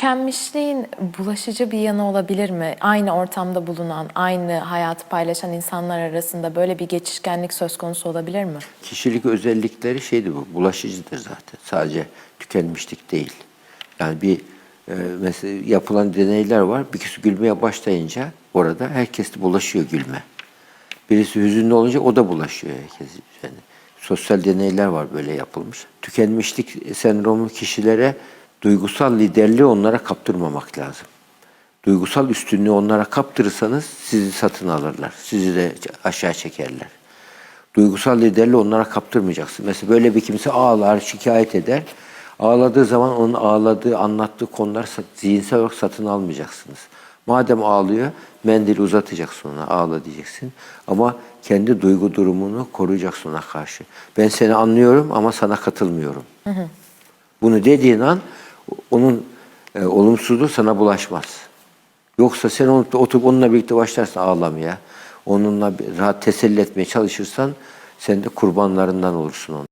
Tükenmişliğin bulaşıcı bir yanı olabilir mi? Aynı ortamda bulunan, aynı hayatı paylaşan insanlar arasında böyle bir geçişkenlik söz konusu olabilir mi? Kişilik özellikleri şeydi bu, bulaşıcıdır zaten. Sadece tükenmişlik değil. Yani bir e, mesela yapılan deneyler var. Bir kişi gülmeye başlayınca orada herkes de bulaşıyor gülme. Birisi hüzünlü olunca o da bulaşıyor herkes. Yani sosyal deneyler var böyle yapılmış. Tükenmişlik sendromu kişilere duygusal liderliği onlara kaptırmamak lazım. Duygusal üstünlüğü onlara kaptırırsanız sizi satın alırlar. Sizi de aşağı çekerler. Duygusal liderliği onlara kaptırmayacaksın. Mesela böyle bir kimse ağlar, şikayet eder. Ağladığı zaman onun ağladığı, anlattığı konular zihinsel olarak satın almayacaksınız. Madem ağlıyor, mendili uzatacaksın ona, ağla diyeceksin. Ama kendi duygu durumunu koruyacaksın ona karşı. Ben seni anlıyorum ama sana katılmıyorum. Bunu dediğin an onun e, olumsuzluğu sana bulaşmaz. Yoksa sen onu, oturup onunla birlikte başlarsın ağlamaya. Onunla rahat teselli etmeye çalışırsan sen de kurbanlarından olursun onun.